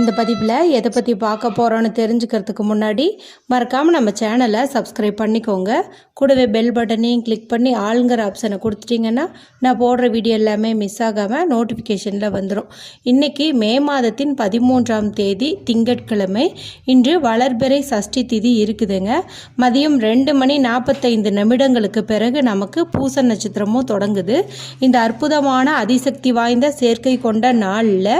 இந்த பதிவில் எதை பற்றி பார்க்க போகிறோன்னு தெரிஞ்சுக்கிறதுக்கு முன்னாடி மறக்காமல் நம்ம சேனலை சப்ஸ்கிரைப் பண்ணிக்கோங்க. கூடவே பெல் பட்டனையும் கிளிக் பண்ணி ஆளுங்கிற ஆப்ஷனை கொடுத்துட்டிங்கன்னா நான் போடுற வீடியோ எல்லாமே மிஸ் ஆகாமல் நோட்டிஃபிகேஷனில் வந்துடும் இன்றைக்கி மே மாதத்தின் பதிமூன்றாம் தேதி திங்கட்கிழமை. இன்று வளர்பிறை சஷ்டி திதி இருக்குதுங்க. மதியம் ரெண்டு மணி நாற்பத்தைந்து நிமிடங்களுக்கு பிறகு நமக்கு பூச நட்சத்திரமும் தொடங்குது. இந்த அற்புதமான அதிசக்தி வாய்ந்த சேர்க்கை கொண்ட நாளில்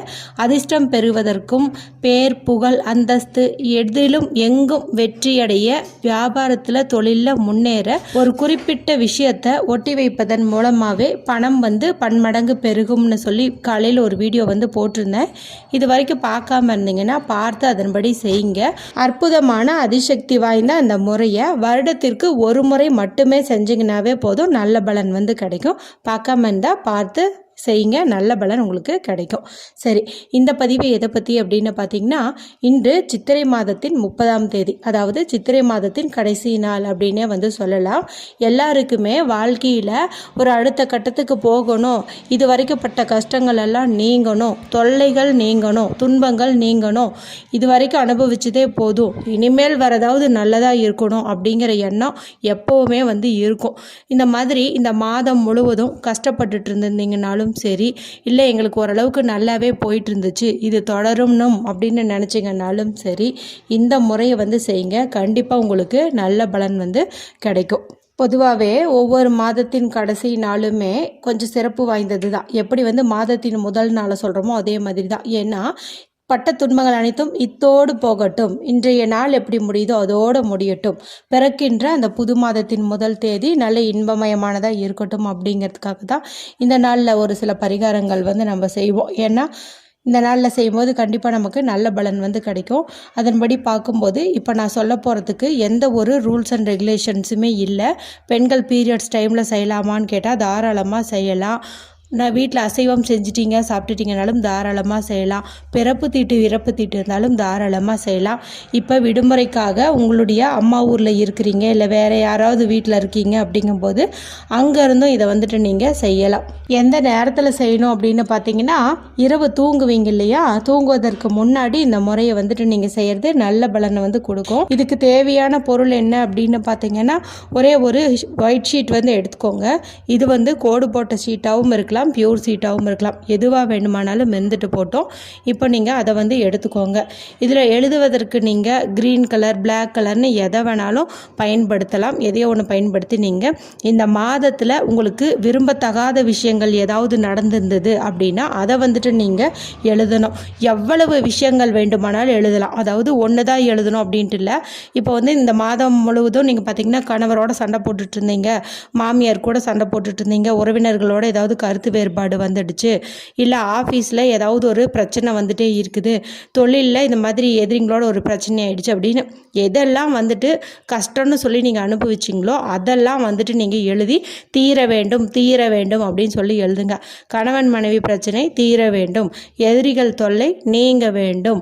அதிர்ஷ்டம் பெறுவதற்கும் பேர் புகழ் அந்தஸ்து எதிலும் எங்கும் வெற்றியடைய வியாபாரத்தில் தொழிலில் முன்னேற ஒரு குறிப்பிட்ட விஷயத்தை ஒட்டி வைப்பதன் மூலமாகவே பணம் வந்து பன்மடங்கு பெருகும்னு சொல்லி காலையில் ஒரு வீடியோ வந்து போட்டிருந்தேன். இது வரைக்கும் பார்க்காம இருந்தீங்கன்னா பார்த்து அதன்படி செய்யுங்க. அற்புதமான அதிசக்தி வாய்ந்த அந்த முறையை வருடத்திற்கு ஒரு முறை மட்டுமே செஞ்சிங்கனாவே போதும். நல்ல பலன் வந்து கிடைக்கும். பார்க்காம இருந்தால் பார்த்து செய்யுங்க. நல்ல பலன் உங்களுக்கு கிடைக்கும். சரி இந்த பதிவு எதை பற்றி அப்படின்னு பார்த்தீங்கன்னா இன்று சித்திரை மாதத்தின் முப்பதாம் தேதி அதாவது சித்திரை மாதத்தின் கடைசி நாள் அப்படின்னே வந்து சொல்லலாம். எல்லாருக்குமே வாழ்க்கையில் ஒரு அடுத்த கட்டத்துக்கு போகணும். இது வரைக்கும் பட்ட கஷ்டங்கள் எல்லாம் நீங்கணும். தொல்லைகள் நீங்கணும். துன்பங்கள் நீங்கணும். இது வரைக்கும் அனுபவிச்சதே போதும். இனிமேல் வரதாவது நல்லதாக இருக்கணும் அப்படிங்கிற எண்ணம் எப்போவுமே வந்து இருக்கும். இந்த மாதிரி இந்த மாதம் முழுவதும் கஷ்டப்பட்டுட்டு இருந்திருந்தீங்கனாலும் சரி இல்லை எங்களுக்கு ஓரளவுக்கு நல்லாவே போயிட்டு இருந்துச்சு இது தொடரணும் அப்படின்னு நினச்சிங்கனாலும் சரி இந்த முறையை வந்து செய்யுங்க. கண்டிப்பாக உங்களுக்கு நல்ல பலன் வந்து கிடைக்கும். பொதுவாகவே ஒவ்வொரு மாதத்தின் கடைசி நாளுமே கொஞ்சம் சிறப்பு வாய்ந்தது தான் எப்படி வந்து மாதத்தின் முதல் நாளை சொல்கிறோமோ அதே மாதிரி தான் ஏன்னா பட்ட துன்பங்கள் அனைத்தும் இத்தோடு போகட்டும். இன்றைய நாள் எப்படி முடியுதோ அதோடு முடியட்டும். பிறக்கின்ற அந்த புது மாதத்தின் முதல் தேதி நல்ல இன்பமயமானதாக இருக்கட்டும் அப்படிங்கிறதுக்காக தான் இந்த நாளில் ஒரு சில பரிகாரங்கள் வந்து நம்ம செய்வோம். ஏன்னா இந்த நாளில் செய்யும்போது கண்டிப்பாக நமக்கு நல்ல பலன் வந்து கிடைக்கும். அதன்படி பார்க்கும்போது இப்போ நான் சொல்ல போகிறதுக்கு எந்த ஒரு ரூல்ஸ் அண்ட் ரெகுலேஷன்ஸுமே இல்லை. பெண்கள் பீரியட்ஸ் டைமில் செய்யலாமான்னு கேட்டால் தாராளமாக செய்யலாம். நான் வீட்டில் அசைவம் செஞ்சிட்டீங்க சாப்பிட்டுட்டீங்கனாலும் தாராளமாக செய்யலாம். பிறப்பு தீட்டு இறப்பு தீட்டு இருந்தாலும் தாராளமாக செய்யலாம். இப்போ விடுமுறைக்காக உங்களுடைய அம்மா ஊரில் இருக்கிறீங்க இல்லை வேறு யாராவது வீட்டில் இருக்கீங்க அப்படிங்கும்போது அங்கேருந்தும் இதை வந்துட்டு நீங்கள் செய்யலாம். எந்த நேரத்தில் செய்யணும் அப்படின்னு பார்த்தீங்கன்னா இரவு தூங்குவீங்க இல்லையா? தூங்குவதற்கு முன்னாடி இந்த முறையை வந்துட்டு நீங்கள் செய்கிறது நல்ல பலனை வந்து கொடுக்கும். இதுக்கு தேவையான பொருள் என்ன அப்படின்னு பார்த்தீங்கன்னா ஒரே ஒரு ஒயிட் ஷீட் வந்து எடுத்துக்கோங்க. இது வந்து கோடு போட்ட ஷீட்டாகவும் இருக்கலாம். பியூர் சீட்டாகவும் இருக்கலாம். எதுவாக வேணுமானாலும் மெந்துட்டு போட்டோம். இப்போ நீங்கள் அதை வந்து எடுத்துக்கோங்க. இதில் எழுதுவதற்கு நீங்கள் க்ரீன் கலர் பிளாக் கலர்னு எதை வேணாலும் பயன்படுத்தலாம். எதையோ ஒன்று பயன்படுத்தி நீங்கள் இந்த மாதத்தில் உங்களுக்கு விரும்பத்தகாத விஷயங்கள் ஏதாவது நடந்திருந்தது அப்படின்னா அதை வந்துட்டு நீங்கள் எழுதணும். எவ்வளவு விஷயங்கள் வேண்டுமானாலும் எழுதலாம். அதாவது ஒன்று தான் எழுதணும் அப்படின்ட்டு இல்லை. இப்போ வந்து இந்த மாதம் முழுவதும் நீங்கள் பார்த்தீங்கன்னா கணவரோட சண்டை போட்டுட்டு இருந்தீங்க. மாமியார் கூட சண்டை போட்டுட்டு இருந்தீங்க. உறவினர்களோட ஏதாவது கருத்து வேறுபாடு வந்துடுச்சு. இல்லை ஆஃபீஸில் ஏதாவது ஒரு பிரச்சனை வந்துட்டே இருக்குது. தொழிலில் இந்த மாதிரி எதிரிங்களோட ஒரு பிரச்சனை ஆயிடுச்சு அப்படின்னு எதெல்லாம் வந்துட்டு கஷ்டம்னு சொல்லி நீங்கள் அனுபவிச்சிங்களோ அதெல்லாம் வந்துட்டு நீங்கள் எழுதி தீர வேண்டும் தீர வேண்டும் அப்படின்னு சொல்லி எழுதுங்க. கணவன் மனைவி பிரச்சனை தீர வேண்டும். எதிரிகள் தொல்லை நீங்க வேண்டும்.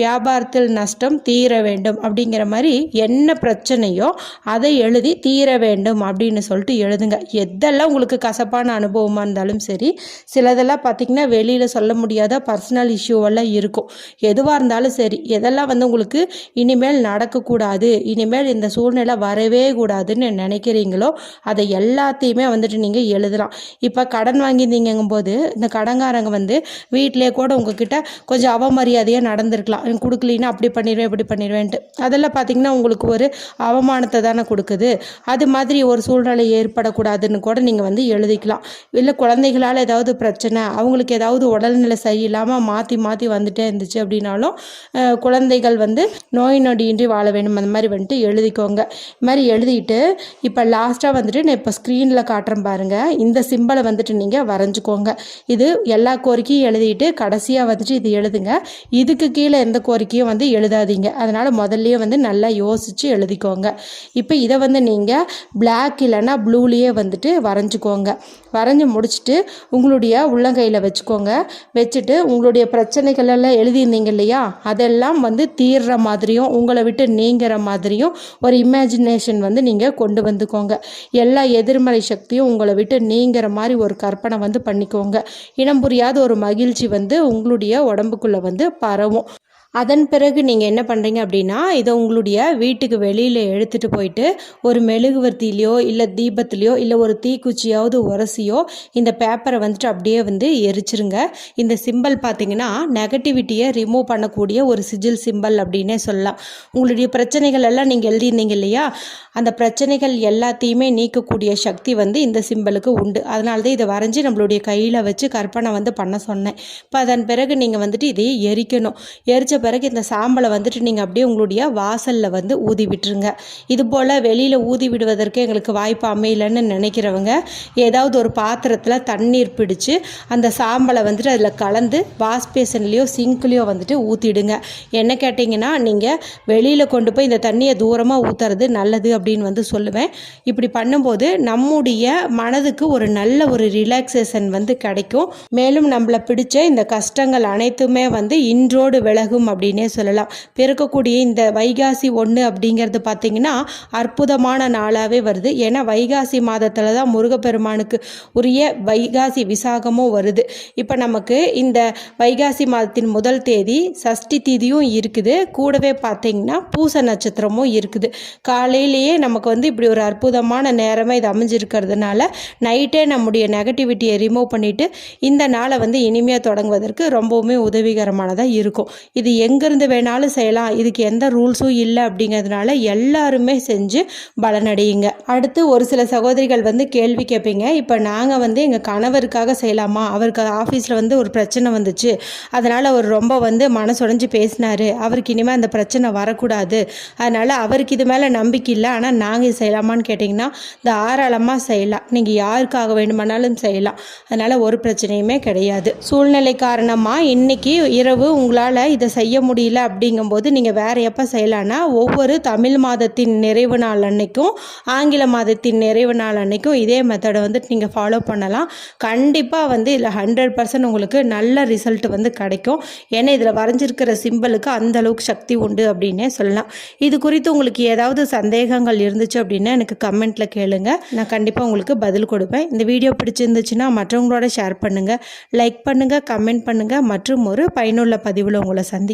வியாபாரத்தில் நஷ்டம் தீர வேண்டும் அப்படிங்கிற மாதிரி என்ன பிரச்சனையோ அதை எழுதி தீர வேண்டும் அப்படின்னு சொல்லிட்டு எழுதுங்க. எதெல்லாம் உங்களுக்கு கசப்பான அனுபவமாக இருந்தாலும் சரி சிலதெல்லாம் பார்த்திங்கன்னா வெளியில் சொல்ல முடியாத பர்சனல் இஷ்யூவெல்லாம் இருக்கும். எதுவாக இருந்தாலும் சரி எதெல்லாம் வந்து உங்களுக்கு இனிமேல் நடக்கக்கூடாது இனிமேல் இந்த சூழ்நிலை வரவே கூடாதுன்னு நினைக்கிறீங்களோ அதை எல்லாத்தையுமே வந்துட்டு நீங்கள் எழுதலாம். இப்போ கடன் வாங்கியிருந்தீங்கும் போது இந்த கடன்காரங்க வந்து வீட்டிலே கூட உங்ககிட்ட கொஞ்சம் அவமரியாதையாக நடந்திருக்கலாம். கொடுக்கலின்னா அப்படி பண்ணிடுவேன் இப்படி பண்ணிடுவேன்ட்டு அதெல்லாம் பார்த்திங்கன்னா உங்களுக்கு ஒரு அவமானத்தை தானே கொடுக்குது. அது மாதிரி ஒரு சூழ்நிலை ஏற்படக்கூடாதுன்னு கூட நீங்கள் வந்து எழுதிக்கலாம். இல்லை குழந்தைகளால் ஏதாவது பிரச்சனை அவங்களுக்கு ஏதாவது உடல்நிலை சரியில்லாமல் மாற்றி மாற்றி வந்துட்டே இருந்துச்சு அப்படின்னாலும் குழந்தைகள் வந்து நோய் நொடியின்றி வாழ வேண்டும். அந்த மாதிரி வந்துட்டு எழுதிக்கோங்க. இது மாதிரி எழுதிட்டு இப்போ லாஸ்ட்டாக வந்துட்டு நான் இப்போ ஸ்க்ரீனில் காட்டுறேன் பாருங்கள் இந்த சிம்பலை வந்துட்டு நீங்கள் வரைஞ்சிக்கோங்க. இது எல்லா கோரிக்கையும் எழுதிட்டு கடைசியாக வந்துட்டு இது எழுதுங்க. இதுக்கு கீழே எந்த கோரிக்கையும் வந்து எழுதாதீங்க. அதனால் முதல்லையே வந்து நல்லா யோசித்து எழுதிக்கோங்க. இப்போ இதை வந்து நீங்கள் பிளாக் இல்லைன்னா ப்ளூலேயே வந்துட்டு வரைஞ்சிக்கோங்க. வரைஞ்சி முடிச்சுட்டு வச்சு உங்களுடைய உள்ளங்கையில் வச்சுக்கோங்க. வச்சுட்டு உங்களுடைய பிரச்சனைகள் எல்லாம் எழுதியிருந்தீங்க இல்லையா? அதெல்லாம் வந்து தீர்ற மாதிரியும் உங்களை விட்டு நீங்கிற மாதிரியும் ஒரு இமேஜினேஷன் வந்து நீங்கள் கொண்டு வந்துக்கோங்க. எல்லா எதிர்மறை சக்தியும் உங்களை விட்டு நீங்கிற மாதிரி ஒரு கற்பனை வந்து பண்ணிக்கோங்க. இனம் புரியாத ஒரு மகிழ்ச்சி வந்து உங்களுடைய உடம்புக்குள்ளே வந்து பரவும். அதன் பிறகு நீங்கள் என்ன பண்ணுறீங்க அப்படின்னா இதை உங்களுடைய வீட்டுக்கு வெளியில் எடுத்துகிட்டு போயிட்டு ஒரு மெழுகுவர்த்திலையோ இல்லை தீபத்துலேயோ இல்லை ஒரு தீக்குச்சியாவது உரசியோ இந்த பேப்பரை வந்துட்டு அப்படியே வந்து எரிச்சிருங்க. இந்த சிம்பல் பார்த்தீங்கன்னா நெகட்டிவிட்டியை ரிமூவ் பண்ணக்கூடிய ஒரு சிஜில் சிம்பல் அப்படின்னே சொல்லலாம். உங்களுடைய பிரச்சனைகள் எல்லாம் நீங்கள் எழுதியிருந்தீங்க இல்லையா? அந்த பிரச்சனைகள் எல்லாத்தையுமே நீக்கக்கூடிய சக்தி வந்து இந்த சிம்பலுக்கு உண்டு. அதனால தான் இதை வரைஞ்சி நம்மளுடைய கையில் வச்சு கற்பனை வந்து பண்ண சொன்னேன். இப்போ அதன் பிறகு நீங்கள் வந்துட்டு இதை எரிக்கணும். எரிச்ச பிறகு இந்த சாம்பலை வந்துட்டு நீங்கள் அப்படியே உங்களுடைய வாசலில் வந்து ஊதி விட்டுருங்க. இது போல் வெளியில் ஊதி விடுவதற்கு எங்களுக்கு வாய்ப்பு அமையலன்னு நினைக்கிறவங்க ஏதாவது ஒரு பாத்திரத்தில் தண்ணீர் பிடிச்சு அந்த சாம்பலை வந்துட்டு அதில் கலந்து வாஷ் பேசன்லேயோ சிங்க்லேயோ வந்துட்டு ஊற்றிடுங்க என்ன கேட்டிங்கன்னா நீங்கள் வெளியில் கொண்டு போய் இந்த தண்ணியை தூரமாக ஊற்றுறது நல்லது அப்படின்னு வந்து சொல்லுவேன். இப்படி பண்ணும்போது நம்முடைய மனதுக்கு ஒரு நல்ல ஒரு ரிலாக்ஸேஷன் வந்து கிடைக்கும். மேலும் நம்மளை பிடிச்ச இந்த கஷ்டங்கள் அனைத்துமே வந்து இன்றோடு விலகும் அப்படின்னே சொல்லலாம். பிறக்கக்கூடிய இந்த வைகாசி ஒன்று அப்படிங்கிறது பார்த்திங்கன்னா அற்புதமான நாளாகவே வருது. ஏன்னா வைகாசி மாதத்தில் தான் முருகப்பெருமானுக்கு உரிய வைகாசி விசாகமும் வருது. இப்போ நமக்கு இந்த வைகாசி மாதத்தின் முதல் தேதி சஷ்டி தீதியும் இருக்குது. கூடவே பார்த்திங்கன்னா பூச நட்சத்திரமும் இருக்குது. காலையிலேயே நமக்கு வந்து இப்படி ஒரு அற்புதமான நேரமாக இது அமைஞ்சிருக்கிறதுனால நைட்டே நம்முடைய நெகட்டிவிட்டியை ரிமூவ் பண்ணிவிட்டு இந்த நாளை வந்து இனிமையாக தொடங்குவதற்கு ரொம்பவுமே உதவிகரமானதாக இருக்கும். இது எங்கேருந்து வேணாலும் செய்யலாம். இதுக்கு எந்த ரூல்ஸும் இல்லை அப்படிங்கிறதுனால எல்லாருமே செஞ்சு பலனடையுங்க. அடுத்து ஒரு சில சகோதரிகள் வந்து கேள்வி கேட்பீங்க. இப்போ நாங்கள் வந்து எங்கள் கணவருக்காக செய்யலாமா? அவருக்கு ஆஃபீஸில் வந்து ஒரு பிரச்சனை வந்துச்சு. அதனால் அவர் ரொம்ப வந்து மனசுடைஞ்சு பேசினார். அவருக்கு இனிமேல் அந்த பிரச்சனை வரக்கூடாது. அதனால் அவருக்கு இது மேலே நம்பிக்கை இல்லை. ஆனால் நாங்கள் இது செய்யலாமான்னு கேட்டிங்கன்னா தாராளமாக செய்யலாம். நீங்கள் யாருக்காக வேண்டுமானாலும் செய்யலாம். அதனால் ஒரு பிரச்சனையுமே கிடையாது. சூழ்நிலை காரணமாக இன்றைக்கி இரவு உங்களால் இதை செய்ய செய்ய முடியல அப்படிங்கும்போது நீங்கள் வேறு எப்போ செய்யலான்னா ஒவ்வொரு தமிழ் மாதத்தின் நிறைவு நாள் அன்னைக்கும் ஆங்கில மாதத்தின் நிறைவு நாள் அன்னைக்கும் இதே மெத்தடை வந்துட்டு நீங்கள் ஃபாலோ பண்ணலாம். கண்டிப்பாக வந்து இதில் ஹண்ட்ரட் பர்சன்ட் உங்களுக்கு நல்ல ரிசல்ட் வந்து கிடைக்கும். ஏன்னா இதில் வரைஞ்சிருக்கிற சிம்பிளுக்கு அந்த அளவுக்கு சக்தி உண்டு அப்படின்னே சொல்லலாம். இது குறித்து உங்களுக்கு ஏதாவது சந்தேகங்கள் இருந்துச்சு அப்படின்னா எனக்கு கமெண்ட்டில் கேளுங்க. நான் கண்டிப்பாக உங்களுக்கு பதில் கொடுப்பேன். இந்த வீடியோ பிடிச்சிருந்துச்சுன்னா மற்றவங்களோட ஷேர் பண்ணுங்கள் லைக் பண்ணுங்கள் கமெண்ட் பண்ணுங்கள் மற்றும் ஒரு பயனுள்ள பதிவில் உங்களை சந்தி